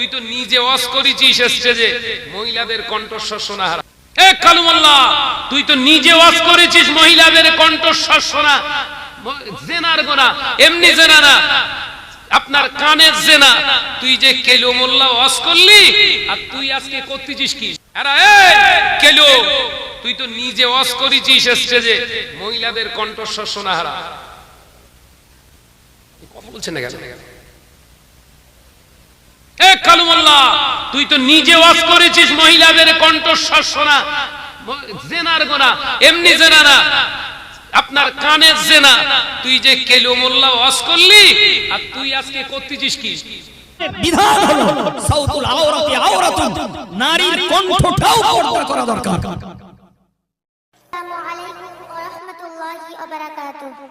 তুই তো নিজে ওয়াজ করেছিস স্টেজে। মহিলাদের কণ্ঠস্বর শোনা, হারাম। এ কালুমাল্লাহ তুই তো নিজে ওয়াজ করেছিস মহিলাদের কণ্ঠস্বর শোনা। জেনার গোনা, এমনি জেনা না আপনার কানের জেনা। তুই যে কেলো মোল্লা ওয়াজ করলি, আর তুই আজকে করতেছিস কি? কেলো, তুই তো নিজে ওয়াজ করেছিস স্টেজে। মহিলাদের কণ্ঠস্বর শোনা হারা কথা বলছেন না কেন? এ কালুমল্লা তুই তো নিজে ওয়াজ করেছিস মহিলাদের কণ্ঠস্বর শোনা। জেনার গোনা এমনি জেনারা। আপনার কানের জেনা। তুই যে কেলুমল্লা ওয়াজ করলি আর তুই আজকে করতেছিস কি? বিধান হলো সাউতুল আওরাতি আওরাতুন নারীর কণ্ঠটাও পর্দা করা দরকার। আসসালামু আলাইকুম ওয়া রাহমাতুল্লাহি ওয়া বারাকাতুহু।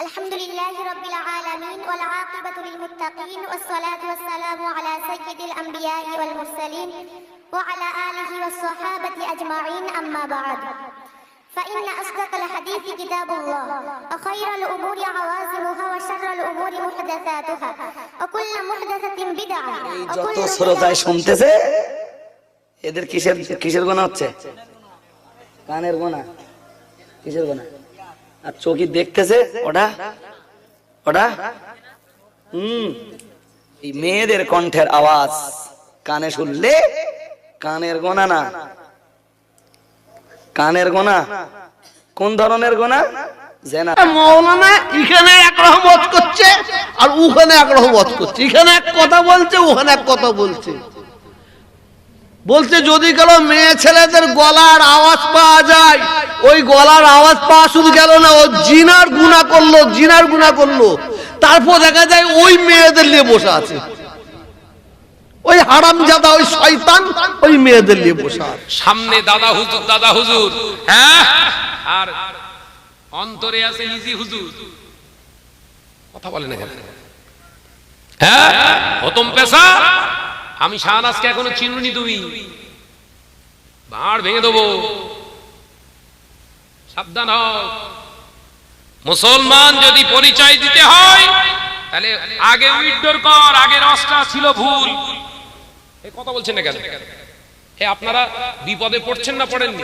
الحمد لله رب العالمين والعاقبة للمتقين والصلاة والسلام على سيد الأنبياء والمرسلين وعلى آله والصحابة أجمعين أما بعد فإن أصدق الحديث كتاب الله وخير الأمور عوازمها وشر الأمور محدثاتها وكل محدثة بدعة যত وكل শ্রোতায় بدعة শুনতেছে এদের কিসের কিসের গোনা হচ্ছে কানের গোনা কিসের গোনা আর চোখি দেখতেছে, ওটা ওটা, হুম, এই মেয়েদের কণ্ঠের আওয়াজ, কানে শুনলে কানের গোনা না। কানের গোনা, কোন ধরনের গোনা? আর ওখানে একরকম মত করছে। এখানে এক কথা বলছে, ওখানে এক কথা বলছে। বলছে, যদি কারও মেয়ে ছেলেদের গলার আওয়াজ পাওয়া যায়, ওই গলার আওয়াজ পাওয়া শুধু গেল না, ও জিনার গুণা করল, জিনার গুণা করল। তারপর দেখা যায় ওই মেয়েদের নিয়ে বসে আছে। ওই হারাম জাদা ওই শয়তান, ওই মেয়েদের নিয়ে বসে সামনে দাদা হুজুর দাদা হুজুর। হ্যাঁ? আর অন্তরে আছে ইজি হুজুর। কথা বলে না কেন? হ্যাঁ? প্রথম পেশা? আমি শাহনাজকে এখনও চিনুনি তুমি। ভাঁড় ভেঙে দেবো। সাবধান হও। মুসলমান যদি পরিচয় দিতে হয়, তাহলে আগে উইথড্রর কর আগের রসটা ছিল ভুল। এ কথা বলছেন না কেন? হে আপনারা বিপদে পড়ছেন না পড়েননি?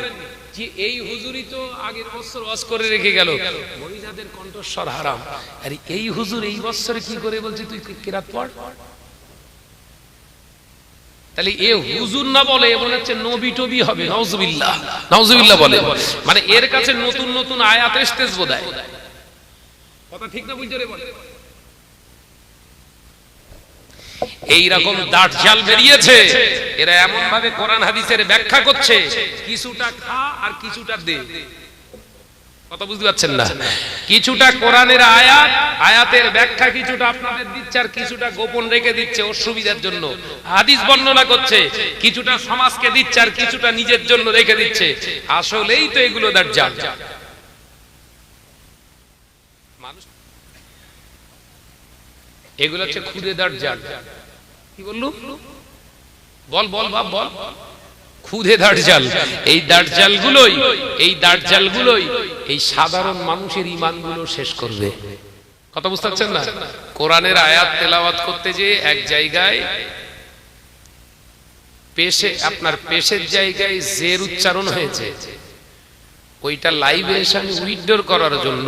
যে এই হুজুরই তো আগের বছর ওয়াজ করে রেখে গেল। মহিলাদের কণ্ঠস্বর হারাম। আরে এই হুজুর এই বছরে কি করে বলছে? তুই কিরাত পড়? তাহলে এ হুজুর না বলে মনে হচ্ছে নবী টবি হবে বলে। মানে এর কাছে নতুন নতুন আয়াত বোধহয়। কথা ঠিক না বলে এইরকম বেরিয়েছে, এরা এমন ভাবে কোরআন হাদিসের ব্যাখ্যা করছে, কিছুটা খা আর কিছুটা দে। কথা বুঝতে পারছেন না? কিছুটা কোরআনের আয়াত, আয়াতের ব্যাখ্যা কিছুটা আপনাদের দিচ্ছে আর কিছুটা গোপন রেখে দিচ্ছে অসুবিধার জন্য। হাদিস বর্ণনা করছে, কিছুটা সমাজকে দিচ্ছে আর কিছুটা নিজের জন্য রেখে দিচ্ছে। আসলেই তো এগুলো দাঁড়জাল মানুষ এগুলো হচ্ছে খুদে দাঁড়জাল কি বললু? বল বল বাপ বল। খুদে দাঁড়জাল এই দাঁড়জাল গুলোই এই দাঁড়জাল গুলোই এই সাধারণ মানুষের ইমানগুলো শেষ করবে। কথা বুঝতে পারছেন না? কোরআনের আয়াত তেলাওয়াত করতে যে এক জায়গায় পেশে, আপনার পেশের জায়গায় জের উচ্চারণ হয়েছে। ওইটা লাইভে এসে আমি উইথড্রর করার জন্য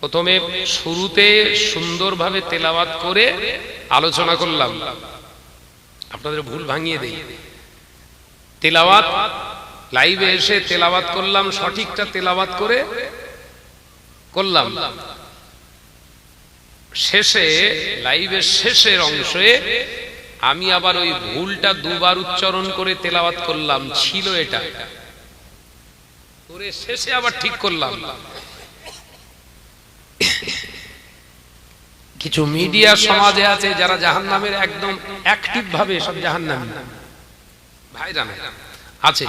প্রথমে শুরুতে সুন্দরভাবে তেলাওয়াত করে আলোচনা করলাম। আপনাদের ভুল ভাঙিয়ে দেই। তেলাওয়াত লাইভে এসে তেলাওয়াত করলাম, সঠিকটা তেলাওয়াত করে করলাম। শেষে লাইভের শেষের অংশে আমি আবার ওই ভুলটা দুবার উচ্চারণ করে তেলাওয়াত করলাম, ছিল এটা। করে শেষে আবার ঠিক করলাম। কিছু মিডিয়া সমাজে আছে যারা জাহান নামের একদম অ্যাক্টিভ ভাবে সব জাহান নামে ভাইরা, আছে।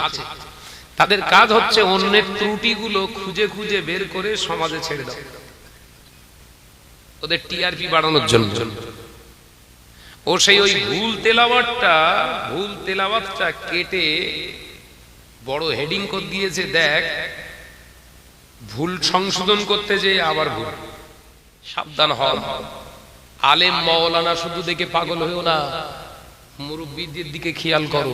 তাদের কাজ হচ্ছে অন্যের ত্রুটিগুলো খুঁজে খুঁজে বের করে সমাজে ছেড়ে দাও। ওদের টিআরপি বাড়ানোর জন্য। ও সেই ওই ভুল তেলাওয়াতটা ভুল তেলাওয়াতটা কেটে বড় হেডিং করে দিয়েছে, দেখ, ভুল সংশোধন করতে যে আবার ভুল। সাবধান হন আলেম মৌলানা শুধু দেখে পাগল হয়েও না, মুরব্বীদের দিকে খেয়াল করো।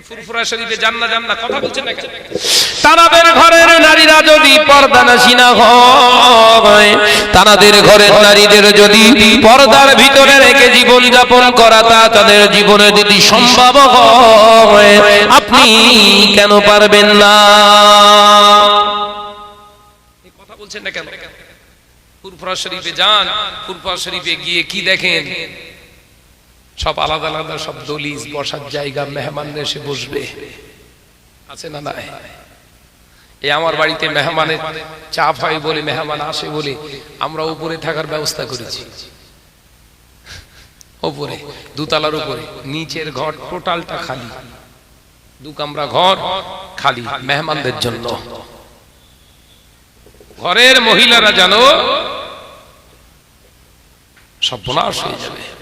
ফুরফুরা শরীফে জান্না জান্না কথা বলছেন না কেন? তারাদের ঘরের নারীরা যদি পর্দানাসী না হয় তারাদের ঘরের নারীদের যদি পর্দার ভিতরে রেখে জীবন যাপন করা তা তাদের জীবনে যদি সম্ভব হয় আপনি কেন পারবেন না? কথা বলছেন না কেন? ফুরফুরা শরীফে যান ফুরফুরা শরীফে গিয়ে কি দেখেন? সব আলাদা আলাদা, সব দলিজ বসার জায়গা মেহমানরা এসে বসবে। আছে না নাই? এই আমার বাড়িতে মেহমানের চাপ হয় বলে, মেহমান আসে বলে, আমরা উপরে থাকার ব্যবস্থা করেছি। উপরে, দুতলার উপরে, নিচের ঘর টোটালটা খালি। দু কামরা ঘর খালি, মেহমানদের জন্য। ঘরের মহিলারা জানো সর্বনাশ হয়ে যাবে।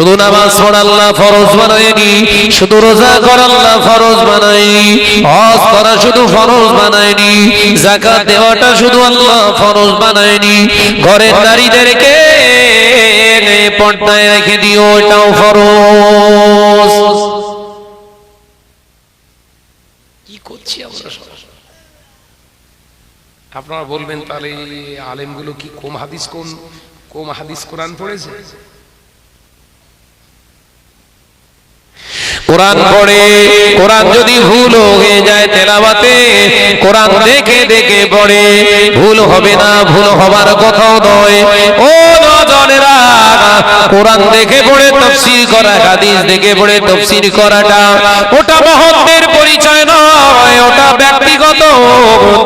শুধু নামাজ পড় আল্লাহ ফরজ বানায়নি, শুধু রোজা কর আল্লাহ ফরজ বানায়নি, হজ করা শুধু ফরজ বানায়নি, যাকাত দেওয়াটা শুধু আল্লাহ ফরজ বানায়নি। ঘরের নারীদেরকে পর্দায় রেখে দিও, এটাও ফরজ। কি করছি আমরা আপনারা বলবেন তাহলে আলেমগুলো কি কম হাদিস কোন কম হাদিস কোরআন পড়েছে? কোরআন পড়ে, কোরআন যদি ভুল হয়ে যায় তেলাবাতে কোরআন দেখে দেখে পড়ে। ভুল হবে না, ভুল হবার কথাও নয়। ও কোরআন দেখে পড়ে তফসির করা, হাদিস দেখে পড়ে তফসির করাটা, ওটা মহত্বের ওটা ব্যক্তিগত,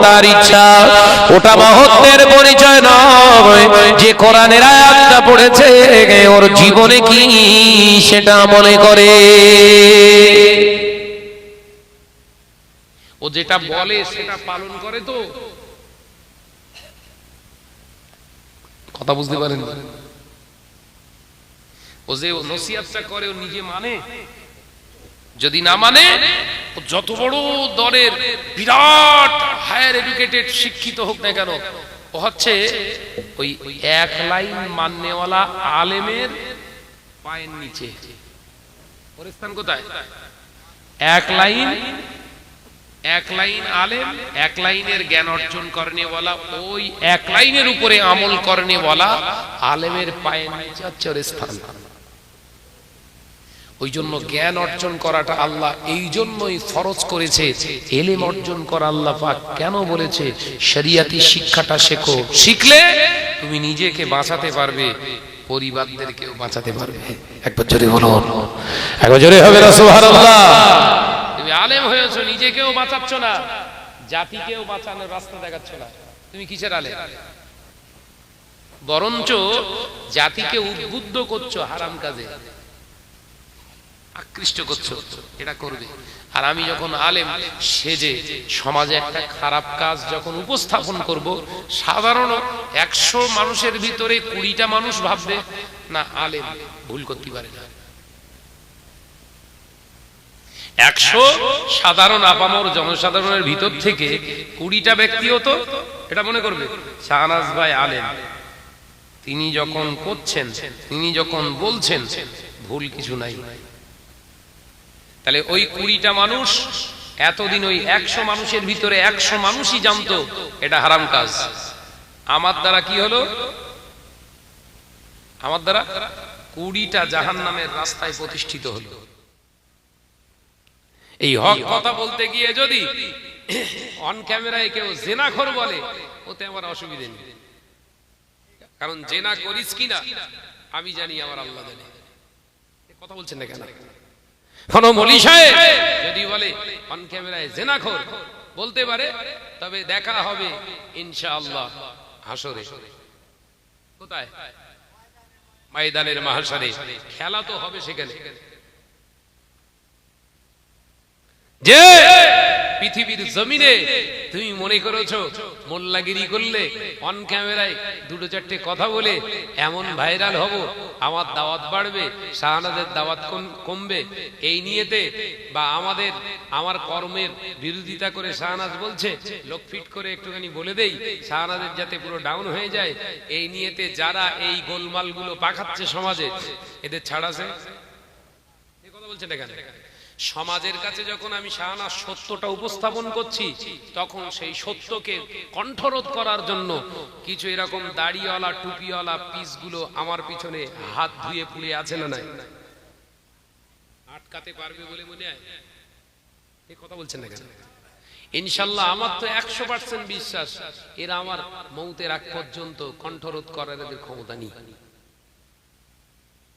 তার ইচ্ছা। ওটা মহত্বের পরিচয় নয়। যে কোরআনের আয়াতটা পড়েছে, ওর জীবনে কি সেটা মনে করে? ও যেটা বলে, সেটা পালন করে তো। কথা বুঝতে পারেন ও যে নসিহাতটা করে, ও নিজে মানে? যদি না মানে যত বড় দলের বিরাট হায়ার এডুকেটেড শিক্ষিত হোক না কেন হচ্ছে ওই এক লাইন মাননেওয়ালা আলেমের পায়ের নিচে। ওর স্থান কোথায়? এক লাইন এক লাইন আলেম, এক লাইনের জ্ঞান অর্জন করনে বলা ওই এক লাইনের উপরে আমল করনে বলা আলেমের পায়ের নিচে হচ্ছে ওর স্থান। ওই জন্য জ্ঞান অর্জন করাটা আল্লাহ এই জন্যই ফরজ করেছে। এলেম অর্জন করা আল্লাহ পাক কেন বলেছে? শরিয়াতি শিক্ষাটা শেখো। শিখলে তুমি নিজেকে বাঁচাতে পারবে, পরিবারদেরকেও বাঁচাতে পারবে। একবার জোরে বলুন। একবার জোরে হবে না, সুবহানাল্লাহ। তুমি আলেম হয়েছো, নিজেকেও বাঁচাচ্ছ না। জাতিকেও বাঁচানোর রাস্তা দেখাচ্ছ না। তুমি কিসের আলেম? বরঞ্চ জাতিকে উদ্বুদ্ধ করছ হারাম কাজে। আকৃষ্ট করছ, এটা করবে। আর আমি যখন আলেম সেজে সমাজে একটা খারাপ কাজ যখন উপস্থাপন করব, সাধারণ একশো মানুষের ভিতরে কুড়িটা মানুষ ভাববে, না, আলেম ভুল করতে পারে না। একশো সাধারণ আপামর জনসাধারণের ভিতর থেকে কুড়িটা ব্যক্তিও তো এটা মনে করবে, শাহনাজ ভাই আলেম, তিনি যখন করছেন, তিনি যখন বলছেন, ভুল কিছু নাই। তাহলে ওই কুড়িটা মানুষ, এতদিন ওই একশো মানুষের ভিতরে একশো মানুষই জানতো এটা হারাম কাজ। আমার দ্বারা কি হলো? আমার দ্বারা কুড়িটা জাহান নামের রাস্তায় প্রতিষ্ঠিত হলো। এই হক কথা বলতে গিয়ে যদি অন ক্যামেরায় কেউ জেনাখোর বলে, ওতে আমার অসুবিধে নেই। কারণ জেনা করিস কিনা, আমি জানি আমার আল্লাহ কথা বলছেন না কেন? কোন মলি সাহেব। যদি বলে অন ক্যামেরায় জেনাখোর বলতে পারে। তবে দেখা হবে ইনশাআল্লাহ হাসরে। কোথায়? ময়দানের মহাসারে। খেলা তো হবে সেখানে। যে পৃথিবীর জমিনে তুমি মনে করেছ মোল্লাগিরি করলে অন ক্যামেরায় দুটো চারটে কথা বলে এমন ভাইরাল হব আমার দাওয়াত বাড়বে শাহানাদের দাওয়াত কমবে। এই নিয়েতে বা আমাদের আমার কর্মের বিরোধিতা করে শাহনাজ বলছে লোক ফিট করে একটুখানি বলে দেই শাহানাদের যাতে পুরো ডাউন হয়ে যায় এই নিয়েতে যারা এই গোলমালগুলো পাকাচ্ছে সমাজে এদের ছাড়াছে এ কথা বলছেন এখানে। সমাজের কাছে যখন আমি শাহানা সত্যটা উপস্থাপন করছি, তখন সেই সত্যকে কণ্ঠরোধ করার জন্য কিছু এরকম দাড়িওয়ালা, টুপিওয়ালা পিসগুলো আমার পিছনে হাত ধুয়ে পুড়ে আছে না নাই? আটকাতে পারবে বলে মনে হয়? এই কথা বলছেন না কেন? ইনশাল্লাহ আমার তো একশো পার্সেন্ট বিশ্বাস, এরা আমার মৌতের আগ পর্যন্ত কণ্ঠরোধ করার এদের ক্ষমতা নেই।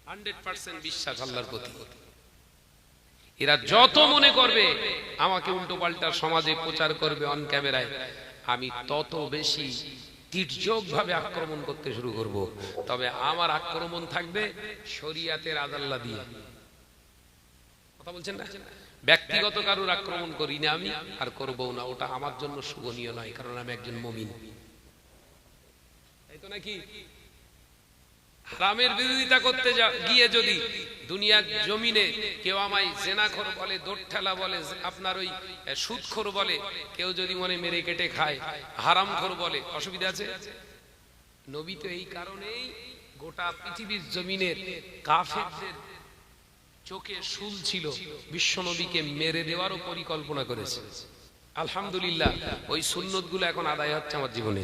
হান্ড্রেড পার্সেন্ট বিশ্বাস আল্লাহর প্রতি। এরা যত মনে করবে, আমাকে উল্টো পাল্টা সমাজে প্রচার করবে অন ক্যামেরায় আমি তত বেশি তির্যক ভাবে আক্রমণ করতে শুরু করব। তবে আমার আক্রমণ থাকবে শরিয়াতের আদাল্লা দিয়ে। কথা বলছেন না? ব্যক্তিগত কারুর আক্রমণ করি না আমি, আর করব না। ওটা আমার জন্য শুভনীয় নয়, কারণ আমি একজন মমিন। তাই তো নাকি? হারামের বিরোধিতা করতে গিয়ে যদি দুনিয়ার জমিনে কেউ আমায় জেনাখোর বলে দোট ঠেলা বলে আপনার ওই সুদখোর বলে, কেউ যদি মনে মেরে কেটে খায়, হারামখোর বলে, অসুবিধা আছে? নবী তো এই কারণেই গোটা পৃথিবীর জমিনের কাফেরদের চোখে শুল ছিল বিশ্বনবীকে মেরে দেওয়ারও পরিকল্পনা করেছে। আলহামদুলিল্লাহ, ওই সুন্নতগুলো এখন আদায় হচ্ছে আমার জীবনে।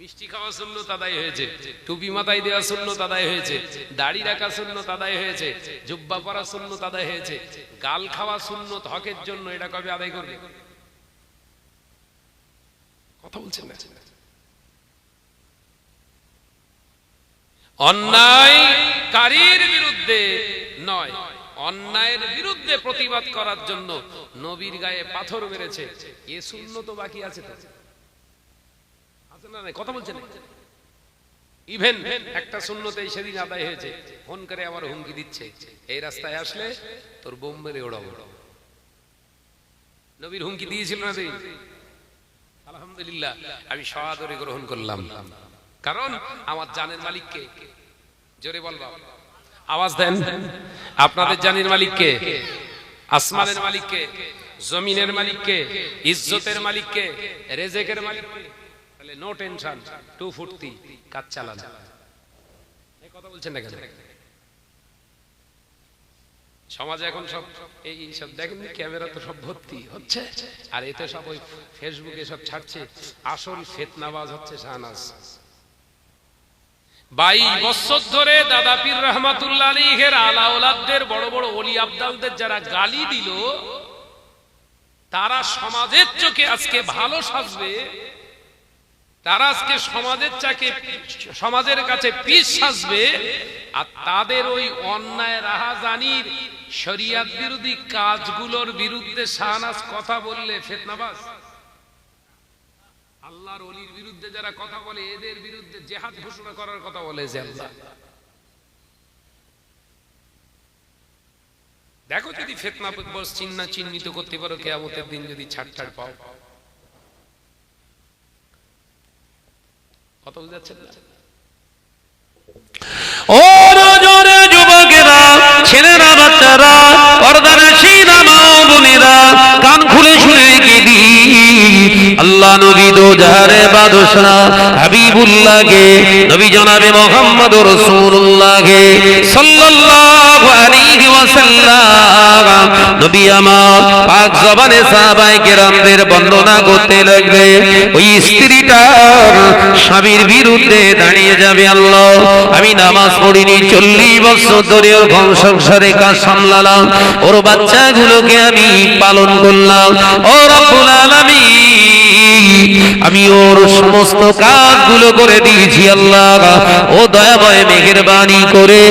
মিষ্টি খাওয়া শূন্য তাদাই হয়েছে, টুপি মাথায় দেওয়া শূন্য তাদাই হয়েছে, দাড়ি রাখা শূন্য তাদাই হয়েছে, জুব্বা পরা শূন্য তাদাই হয়েছে, গাল খাওয়া শূন্য হকের জন্য এটা কবে আদায় করবে? কথা বলছেন অন্যায়কারীর বিরুদ্ধে নয়, অন্যায়ের বিরুদ্ধে প্রতিবাদ করার জন্য নবীর গায়ে পাথর মেরেছে, এ শূন্য তো বাকি আছে তো। ইভেন একটা শূন্যতেই সেদিন আদায় হয়েছে। ফোন করে আবার হুমকি দিচ্ছে। এই রাস্তায় আসলে তোর বোম মেরে ওড়াবো। নবীর হুমকি দিয়েছিল না আলহামদুলিল্লাহ, আমি সহাদরে গ্রহণ করলাম। কারণ আমার জানের মালিককে। জোরে বলবা আওয়াজ দেন। আপনাদের জানের মালিককে, আসমানের মালিককে, জমিনের মালিককে, ইজ্জতের মালিককে, রেজেকের মালিককে। নো টেনশন টু কাজ চালান। কথা বলছেন না কেন? সমাজে এখন সব এই সব দেখেন ক্যামেরা তো সব ভর্তি, হচ্ছে? আর এতে সব ওই ফেসবুকে সব ছাড়ছে, আসল ফেতনাবাজ হচ্ছে শাহনাজ। বাইশ বছর ধরে দাদা পীর রহমাতুল্লাহ বড় বড় অলি আবদালদের যারা গালি দিল, তারা সমাজের চোখে আজকে ভালো সাজবে। তারা আজকে সমাজের চাকে সমাজের কাছে পিস সাজবে আর তাদের ওই অন্যায় রাহাজানির শরিয়াত বিরোধী কাজগুলোর বিরুদ্ধে শাহনাজ কথা বললে ফেতনাবাজ। আল্লাহর অলির বিরুদ্ধে যারা কথা বলে, এদের বিরুদ্ধে জেহাদ ঘোষণা করার কথা বলে যে দেখো যদি ফেতনা চিহ্ন চিহ্নিত করতে পারো, কেয়ামতের দিন যদি ছাড় ছাড় পাও। কথা বুঝতে যাচ্ছে না? ও নজরে নবী দো যারে বাদশা হাবিবুল্লাহকে, নবী জনাবে মোহাম্মদ সাল্লাল্লাহু আলাইহি ওয়াসাল্লাম, নবী আমার পাক জবানে সাহাবায়ে কেরামদের বর্ণনা করতে লাগবে, ওই স্ত্রীটা স্বামীর বিরুদ্ধে দাঁড়িয়ে যাবে আল্লাহ। আমি নামাজ পড়িনি, চল্লিশ বছর ধরে ওর ঘর সংসারে কাজ সামলালাম, ওর বাচ্চাগুলোকে আমি পালন করলাম। ও রব্বুল আলামিন আমি ওর সমস্ত কাজগুলো করে দিয়েছি, আল্লাহ। ও দয়াময় মেহেরবানি করে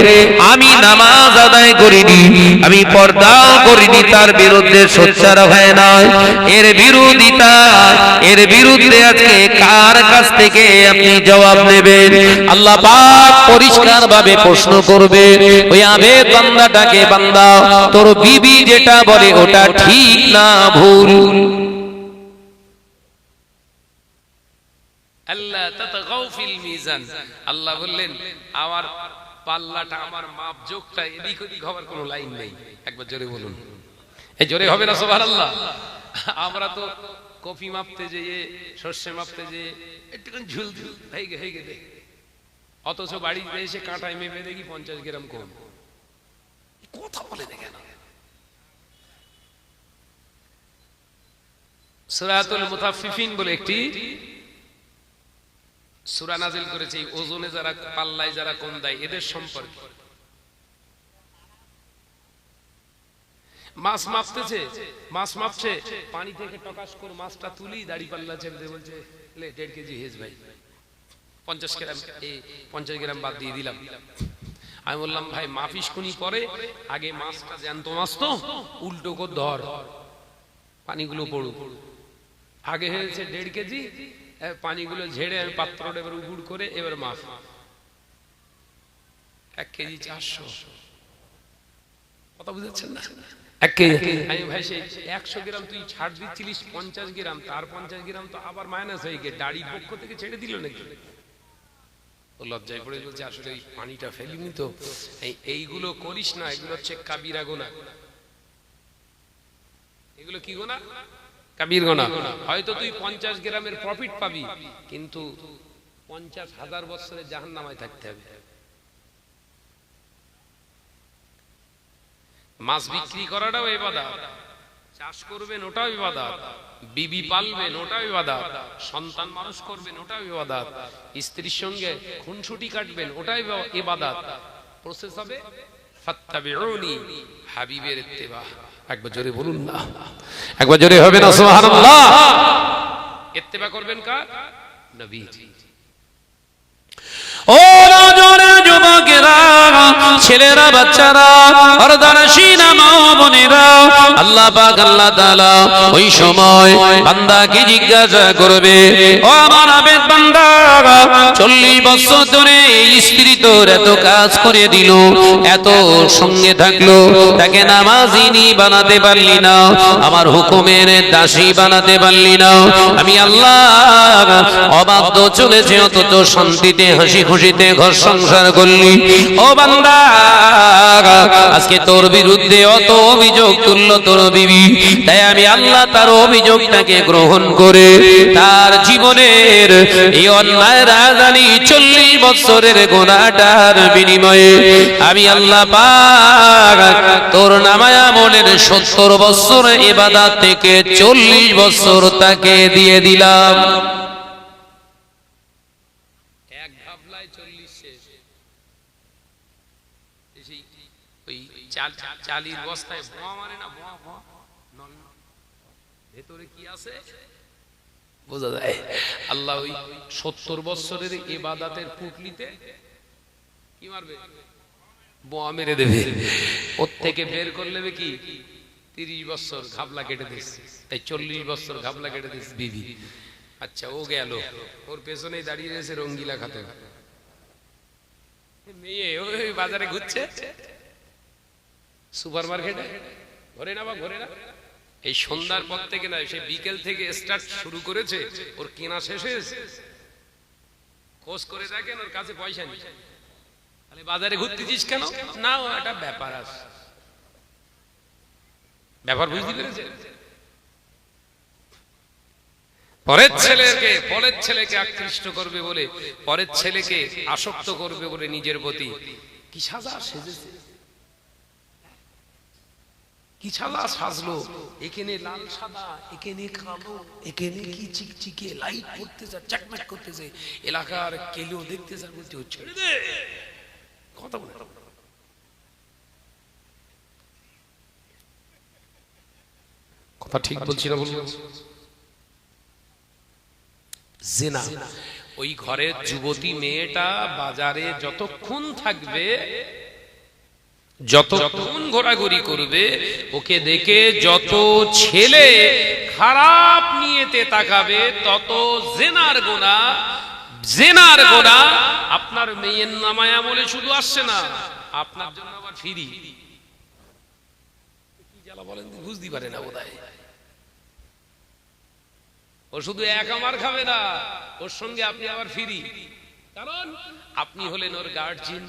আমি নামাজ আদায় করিনি, আমি পর্দাও করিনি, তার বিরুদ্ধে সোচ্চার হয় না এর বিরোধিতা, এর বিরুদ্ধে আজকে কার কাছ থেকে আপনি জবাব নেবেন আল্লাহ পাক পরিষ্কার ভাবে প্রশ্ন করবে ওই আবেদ বান্দাটাকে বান্দা, তোর বিবি যেটা বলে ওটা ঠিক না ভুল? আল্লাহ বললেন, আমার পাল্লাটা, আমার মাপ যোগটা এদিক ওদিক হওয়ার কোনো লাইন নেই। একবার জোরে বলুন। এই জোরে হবে না, সুবহানাল্লাহ। আমরা তো কফি মাপতে যেয়ে শস্য মাপতে যেয়ে ঝুল ঝুল হয়ে গে হয়ে গে অথচ বাড়িতে এসে কাঁটায় মেপে দেখি পঞ্চাশ গ্রাম কম। কথা বলে দেখে না সুরাতুল মুতাফফিফিন বলে একটি সূরা নাজিল করেছে, এই ওজনে যারা পাল্লায়, যারা কম দেয় এদের সম্পর্কে। মাছ মাপতেছে, মাছ মাপছে, পানি থেকে করে মাছটা তুলি, দাড়ি পাল্লা বলছে, লে, দেড় কেজি হেজ ভাই। পঞ্চাশ গ্রাম এই পঞ্চাশ গ্রাম বাদ দিয়ে দিলাম। আমি বললাম, ভাই, মাফিস কোনি পরে আগে মাছটা জ্যান্ত মাছ তো, উল্টো কর ধর, পানিগুলো পড়ুক। আগে হয়েছে দেড় কেজি পানিগুলো ঝেড়ে আমি পাত্রটা এবার উগুড় করে এবার মাছ এক কেজি চারশো। কথা বুঝাচ্ছেন না? এক কেজি। আমি ভাই সেই একশো গ্রাম তুই ছাড় দিচ্ছিলিস পঞ্চাশ গ্রাম তার পঞ্চাশ গ্রাম তো আবার মাইনাস হয়ে গিয়ে দাড়ির পক্ষ থেকে ছেড়ে দিল নাকি? ও লজ্জায় পড়ে বলছে আসলে পানিটা ফেলিনি তো। এইগুলো করিস না এগুলো হচ্ছে কাবিরা গোনা। এগুলো কি গোনা? কাবির গোনা। হয়তো তুই পঞ্চাশ গ্রামের প্রফিট পাবি, কিন্তু পঞ্চাশ হাজার বছরের জাহান নামায় থাকতে হবে। মাছ বিক্রি করাটাও এবাদা চাষ করবেন ওটাও ইবাদত, বিবি পালবেন ওটাও ইবাদত, সন্তান মানুষ করবেন ওটাও ইবাদত, স্ত্রীর সঙ্গে খুনসুটি কাটবেন ওটাই ইবাদত। প্রসেস হবে, ফাত্তাবিউনি হাবিবের ইত্তেবা। একবার জোরে বলুন না। একবার জোরে হবে না সোহান ইত্তেবা করবেন কার? নবী ছেলেরা, বাচ্চারা ওই সময় জিজ্ঞাসা করবে এত কাজ করে দিল, এত সঙ্গে থাকল, তাকে নামাজিনী বানাতে পারলি না, আমার হুকুমের দাসী বানাতে পারলি না, আমি আল্লাহ অবাধ্য চলেছে, অথচ শান্তিতে হাসি খুশিতে ঘর সংসার করলি। ও বান্দা, আজকে তোর বিরুদ্ধে অত অভিযোগ তুলল তোর বিবি। তাই আমি আল্লাহ তার অভিযোগটাকে গ্রহণ করে তার জীবনের এই অন্যায় রাজধানী চল্লিশ বছরের গোনাটার বিনিময়ে আমি আল্লাহ তোর নামায়া মনের সত্তর বছর এবাদা থেকে চল্লিশ বছর তাকে দিয়ে দিলাম এক ভাবলায় চল্লিশ শেষ সেই ওই চাল চালির বস্তায় বোমা মারে না নল নল। ভেতরে কি আছে? বোঝা যায়। আল্লাহ ওই সত্তর বছরের এবাদাতের পুটলিতে কি মারবে? বোমা মেরে দেবে। ওর থেকে বের করলে কি? তিরিশ বছর ঘাবলা কেটে দিস। তাই চল্লিশ বছর ঘাবলা কেটে দিস বিবি। আচ্ছা ও গেল। ওর পেছনেই দাঁড়িয়ে রয়েছে রঙ্গিলা খাতে মেয়ে ওই বাজারে ঘুরছে? সুপার মার্কেটে ঘরে না বা ঘরে না? এই সন্ধ্যার পর থেকে না সে বিকেল থেকে স্টার্ট শুরু করেছে, ওর কেনা শেষ হয়েছে। খোঁজ করে দেখেন, ওর কাছে পয়সা নেই। তাহলে বাজারে ঘুরতেছিস কেন? না, ও একটা ব্যাপার আছে। ব্যাপার বুঝতে পেরেছে? পরের ছেলেকে পরের ছেলেকে আকৃষ্ট করবে বলে, পরের ছেলেকে আসক্ত করবে বলে নিজের প্রতি। কি সাজা সেজেছে? কি সাজা সাজলো এখানে লাল সাদা এখানে কালো এখানে কি চিকচিকে লাইট চাকমাক করতেছে এলাকার কেলেও দেখতেছে আর বলছে "ও কথা বলে কথা ঠিক বলছি না জেনা ওই ঘরের যুবতী মেয়েটা বাজারে যতক্ষণ থাকবে যতক্ষণ ঘোরাঘুরি করবে, ওকে দেখে যত ছেলে খারাপ নিয়েতে তাকাবে, তত জেনার গোনা জেনার গোনা, আপনার মেয়ের আমলে শুধু আসছে না, আপনার জন্য আবার ফিরি। বলেন বুঝতে পারে না বোধ ও শুধু এক আমার খাবে না, ওর সঙ্গে আপনি আবার ফিরি। কারণ আপনি হলেন ওর গার্জিয়ান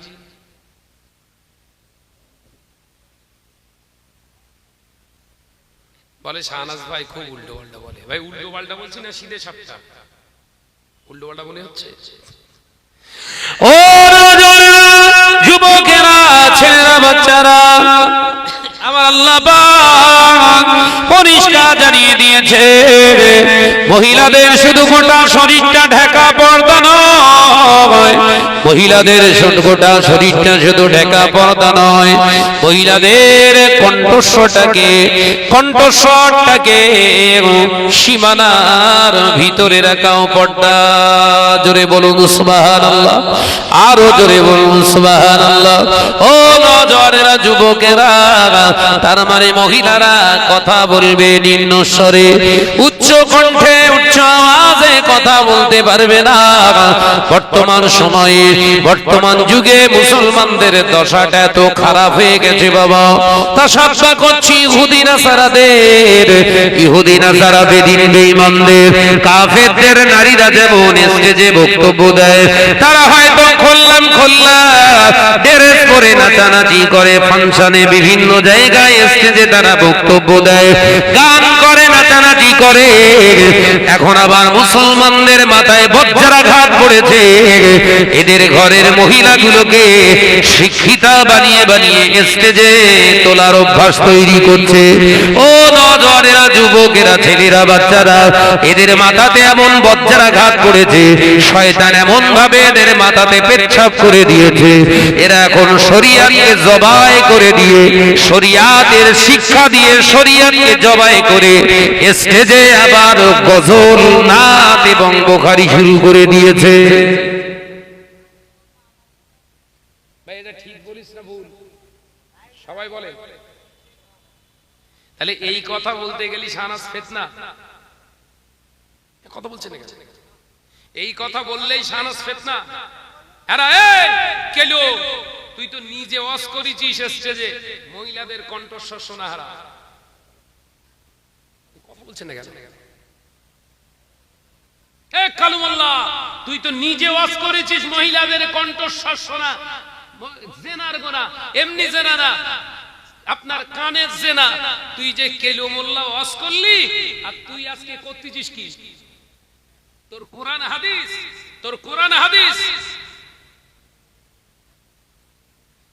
বলে, শাহনাজ ভাই খুব উল্টো পাল্টা বলে। ভাই, উল্টো পাল্টা বলছি না, সিধে সাপটা? উল্টো পাল্টা বলে হচ্ছে? ও যুবকেরা, ছেলেরা, বাচ্চারা পরিষ্কার জানিয়ে দিয়েছে, মহিলাদের শুধু গোটা শরীরটা ঢাকা পর্দা নয় মহিলাদের শুধু গোটা শরীরটা শুধু ঢাকা পর্দা নয়, মহিলাদের কণ্ঠস্বরটাকে কণ্ঠস্বরটাকে সীমানার ভিতরে রাখাও পর্দা। জোরে বলুন সুবাহান আল্লাহ আরও জোরে বলুন সুবাহান আল্লাহ ও নজরেরা যুবকেরা, তার মানে মহিলারা কথা বলবে নিম্ন স্বরে, উচ্চ কণ্ঠে উচ্চ আওয়াজে কথা বলতে পারবে না। বর্তমান সময়ে, বর্তমান যুগে মুসলমানদের দশাটা এত খারাপ হয়ে গেছে বাবা। তা সাক্ষা করছি ইহুদিনা সারাদের ইহুদিনা সারা বেদিন বেঈমানদের। কাফেরদের নারীরা যেমন স্টেজে বক্তব্য দেয়, তারা হয়তো খুললাম খুললা, ড্রেস পরে নাচানাচি করে ফাংশনে বিভিন্ন জায়গায় স্টেজে তারা বক্তব্য দেয়। গান করে। এখন আবার মুসলমানদের মাথায় বজ্রাঘাত পড়েছে। এদের ঘরের মহিলাগুলোকে শিক্ষিতা বানিয়ে বানিয়ে স্টেজে তোলার অভ্যাস তৈরি করছে। ও নজরেরা যুবকেরা, ছেলেরা, বাচ্চারা, এদের মাথাতে এমন বজ্রাঘাত করেছে, শয়তান এমন ভাবে এদের মাথাতে পেচ্ছাপ করে দিয়েছে। এরা এখন শরিয়াতকে জবাই করে দিয়ে, শরিয়াতের শিক্ষা দিয়ে শরিয়াতকে জবাই করে স্টেজে আবার গজল, নাচ এবং বোখারি শুরু করে দিয়েছে ভাই এটা ঠিক বলিস না ভুল সবাই বলে। তাহলে এই কথা বলতে গেলি শাহনাজ ফেতনা। কথা বলছেন এই কথা বললেই শাহনাজ ফেতনা। কেলো, তুই তো নিজে ওয়াজ করেছিস স্টেজে। মহিলাদের কণ্ঠস্বর শোনা, হারা। কথা বলছেন না কেন তুই তো নিজে ওয়াজ করেছিস মহিলাদের কণ্ঠস্বর শোনা। জেনার গোনা, এমনি জেনা না আপনার কানের জেনা। তুই যে কেলু মোল্লা ওয়াজ করলি, আর তুই আজকে করতেছিস কি? তোর কোরআন হাদিস, তোর কোরআন হাদিস।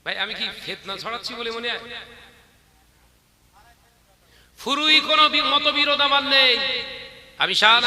ভাই, আমি কি ফেতনা ছড়াচ্ছি বলে মনে হয়? ফুরুই কোনো মতবিরোধ আমার নেই। আমি শাহনাজ